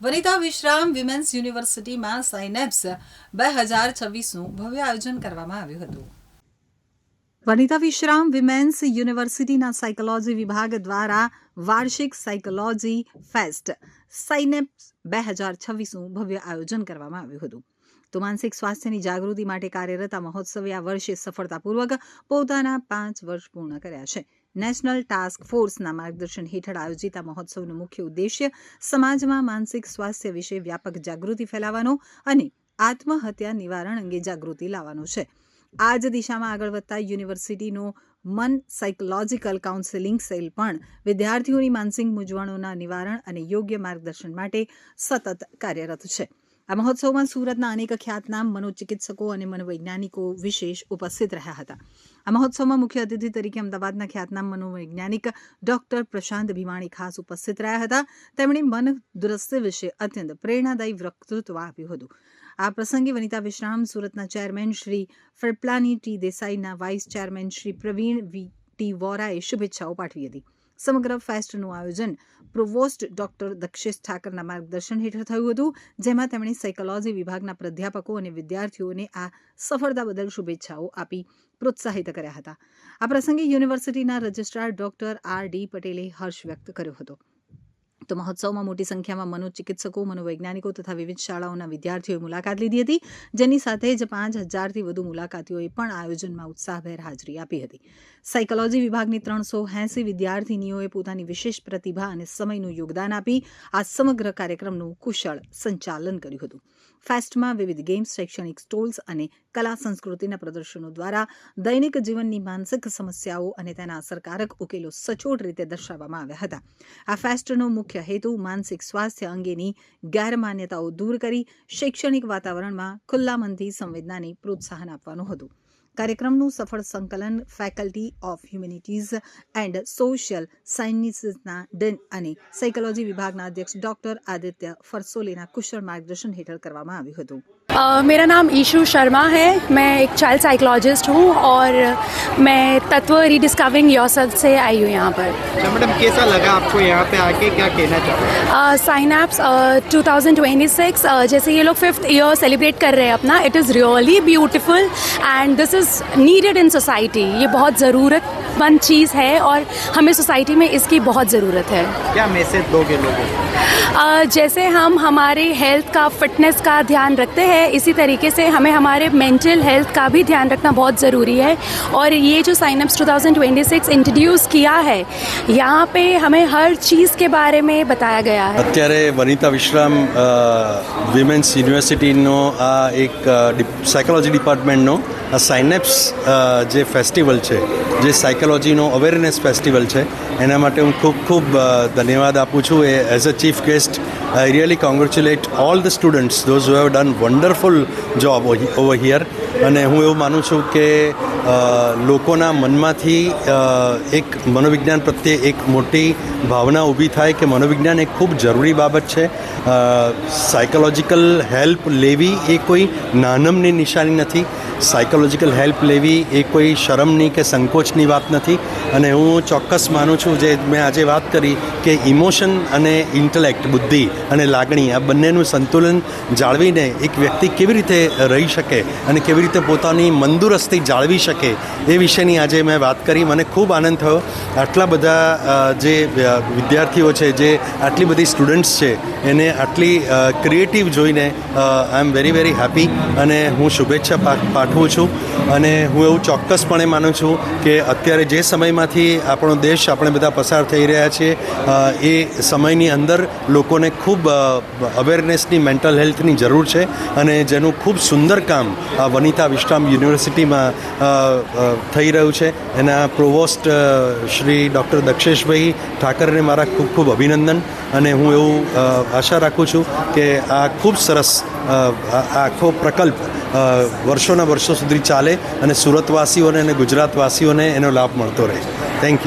વનિતા વિશ્રામ વિમેન્સ યુનિવર્સિટીમાં સાઇનેપ્સ બે હજાર છવ્વીસનું ભવ્ય આયોજન કરવામાં આવ્યું હતું. વનિતા વિશ્રામ વિમેન્સ યુનિવર્સિટીના સાયકોલોજી વિભાગ દ્વારા વાર્ષિક સાયકોલોજી ફેસ્ટ સાઇનેપ્સ બે હજાર છવ્વીસનું ભવ્ય આયોજન કરવામાં આવ્યું હતું. તો માનસિક સ્વાસ્થ્યની જાગૃતિ માટે કાર્યરત આ મહોત્સવે આ વર્ષે સફળતાપૂર્વક પોતાના પાંચ વર્ષ પૂર્ણ કર્યા છે. નેશનલ ટાસ્ક ફોર્સના માર્ગદર્શન હેઠળ આયોજિત આ મહોત્સવનો મુખ્ય ઉદ્દેશ્ય સમાજમાં માનસિક સ્વાસ્થ્ય વિશે વ્યાપક જાગૃતિ ફેલાવવાનો અને આત્મહત્યા નિવારણ અંગે જાગૃતિ લાવવાનો છે. આ જ દિશામાં આગળ વધતા યુનિવર્સિટીનો મન સાયકોલોજીકલ કાઉન્સેલિંગ સેલ પણ વિદ્યાર્થીઓની માનસિક મૂંઝવણોના નિવારણ અને યોગ્ય માર્ગદર્શન માટે સતત કાર્યરત છે. આ મહોત્સવમાં સુરતના અનેક ખ્યાતનામ મનોચિકિત્સકો અને મનોવૈજ્ઞાનિકો વિશેષ ઉપસ્થિત રહ્યા હતા. આ મહોત્સવમાં મુખ્ય અતિથિ તરીકે અમદાવાદના ખ્યાતનામ મનોવૈજ્ઞાનિક ડોક્ટર પ્રશાંત ભીમાણી ખાસ ઉપસ્થિત રહ્યા હતા. તેમણે મન દુરસ્તી વિશે અત્યંત પ્રેરણાદાયી વક્તૃત્વ આપ્યું હતું. આ પ્રસંગે વનિતા વિશ્રામ, સુરતના chairman Shri ફરપ્લાની T દેસાઈના vice chairman Shri Pravin V T વોરાએ શુભેચ્છાઓ પાઠવી હતી. સમગ્ર ફેસ્ટનું આયોજન પ્રોવોસ્ટ ડોક્ટર દક્ષેશ ઠાકરના માર્ગદર્શન હેઠળ થયું હતું, જેમાં તેમણે સાયકોલોજી વિભાગના પ્રાધ્યાપકો અને વિદ્યાર્થીઓને આ સફળતા બદલ શુભેચ્છાઓ આપી, પ્રોત્સાહિત કર્યા હતા. આ પ્રસંગે યુનિવર્સિટીના રજિસ્ટ્રાર ડોક્ટર આર ડી પટેલે હર્ષ વ્યક્ત કર્યો હતો. તો મહોત્સવમાં મોટી સંખ્યામાં મનોચિકિત્સકો, મનોવૈજ્ઞાનિકો તથા વિવિધ શાળાઓના વિદ્યાર્થીઓએ મુલાકાત લીધી હતી. જેની સાથે જ પાંચ હજારથી વધુ મુલાકાતીઓએ પણ આયોજનમાં ઉત્સાહભેર હાજરી આપી હતી. સાયકોલોજી વિભાગની ત્રણસો એંસી વિદ્યાર્થિનીઓએ પોતાની વિશેષ પ્રતિભા અને સમયનું યોગદાન આપી આ સમગ્ર કાર્યક્રમનું કુશળ સંચાલન કર્યું હતું. ફેસ્ટમાં વિવિધ ગેમ્સ, શૈક્ષણિક સ્ટોલ્સ અને કલા સંસ્કૃતિના પ્રદર્શનો દ્વારા દૈનિક જીવનની માનસિક સમસ્યાઓ અને તેના અસરકારક ઉકેલો સચોટ રીતે દર્શાવવામાં આવ્યા હતા. આ ફેસ્ટનો મુખ્ય હેતુ, માનસિક સ્વાસ્થ્ય અંગેની ગેરમાન્યતાઓ દૂર કરી શૈક્ષણિક વાતાવરણમાં ખુલ્લા મનથી સંવેદનાને પ્રોત્સાહન આપવાનું હતું. કાર્યક્રમનું સફળ સંકલન faculty of humanities and social સાયન્સીસના dean અને સાયકોલોજી વિભાગના અધ્યક્ષ ડોક્ટર આદિત્ય ફરસોલેના કુશળ માર્ગદર્શન હેઠળ કરવામાં આવ્યું હતું. मेरा नाम ईशु शर्मा है। मैं एक चाइल्ड साइकोलॉजिस्ट हूँ और मैं तत्व रीडिस्कवरिंग योरसेल्फ से आई हूँ यहाँ पर। अच्छा मैडम कैसा लगा आपको यहाँ पे आके? क्या कहना चाहते हैं साइन एप्स टू थाउज़ेंड ट्वेंटी सिक्स जैसे ये लोग फिफ्थ ईयर सेलिब्रेट कर रहे हैं अपना it is really beautiful and this is needed in society ये बहुत ज़रूरतमंद चीज़ है और हमें सोसाइटी में इसकी बहुत ज़रूरत है। क्या मैसेज दोगे लोगों को? जैसे हम हमारे हेल्थ का फिटनेस का ध्यान रखते हैं इसी तरीके से हमें हमारे मेंटल हेल्थ का भी ध्यान रखना बहुत ज़रूरी है और ये जो साइनअप्स 2026 इंट्रोड्यूस किया है यहाँ पे हमें हर चीज़ के बारे में बताया गया है અત્યારે વનિતા વિશ્રામ વિમેન્સ યુનિવર્સિટીનો આ એક સાયકોલોજી ડિપાર્ટમેન્ટનો આ સાઇનેપ્સ જે ફેસ્ટિવલ છે જે સાયકોલોજીનો અવેરનેસ ફેસ્ટિવલ છે એના માટે હું ખૂબ ખૂબ અ, ધન્યવાદ આપું છું એ as a chief guest I really congratulate all the students those who have done wonderful job over here અને હું એવું માનું છું કે લોકોના મનમાંથી એક મનોવિજ્ઞાન પ્રત્યે એક મોટી ભાવના ઊભી થાય કે મનોવિજ્ઞાન એક ખૂબ જરૂરી બાબત છે. સાયકોલોજીકલ હેલ્પ લેવી એ કોઈ નાનમની નિશાની નથી. સાયકોલોજીકલ હેલ્પ લેવી એ કોઈ શરમની કે સંકોચની વાત નથી. અને હું ચોક્કસ માનું છું જે મેં આજે વાત કરી કે ઇમોશન અને ઇન્ટેલેક્ટ, બુદ્ધિ અને લાગણી આ બંનેનું સંતુલન જાળવીને એક વ્યક્તિ કેવી રીતે રહી શકે અને કેવી રીતે પોતાની મંદુરસ્તી જાળવી શકે એ વિશેની આજે મેં વાત કરી. મને ખૂબ આનંદ થયો. આટલા બધા જે વિદ્યાર્થીઓ છે, જે આટલી બધી સ્ટુડન્ટ્સ છે, એને આટલી ક્રિએટિવ જોઈને I am very very happy અને હું શુભેચ્છા પા- પાઠવું છું અને હું એવું ચોક્કસપણે માનું છું કે અત્યારે જે સમયમાંથી આપણો દેશ આપણે બધા પસાર થઈ રહ્યા છીએ એ સમયની અંદર લોકોને ખૂબ અવેરનેસની મેન્ટલ હેલ્થની જરૂર છે અને જેનું ખૂબ સુંદર કામ આ વનિતા વિશ્રામ યુનિવર્સિટીમાં થઈ રહ્યું છે. એના પ્રોવોસ્ટ શ્રી ડૉક્ટર દક્ષેશભાઈ ઠાકરને મારા ખૂબ ખૂબ અભિનંદન અને હું એવું આશા રાખું છું કે આ ખૂબ સરસ આખો પ્રકલ્પ વર્ષોના વર્ષો સુધી ચાલે અને સુરતવાસીઓને અને ગુજરાતવાસીઓને એનો લાભ મળતો રહે. Thank you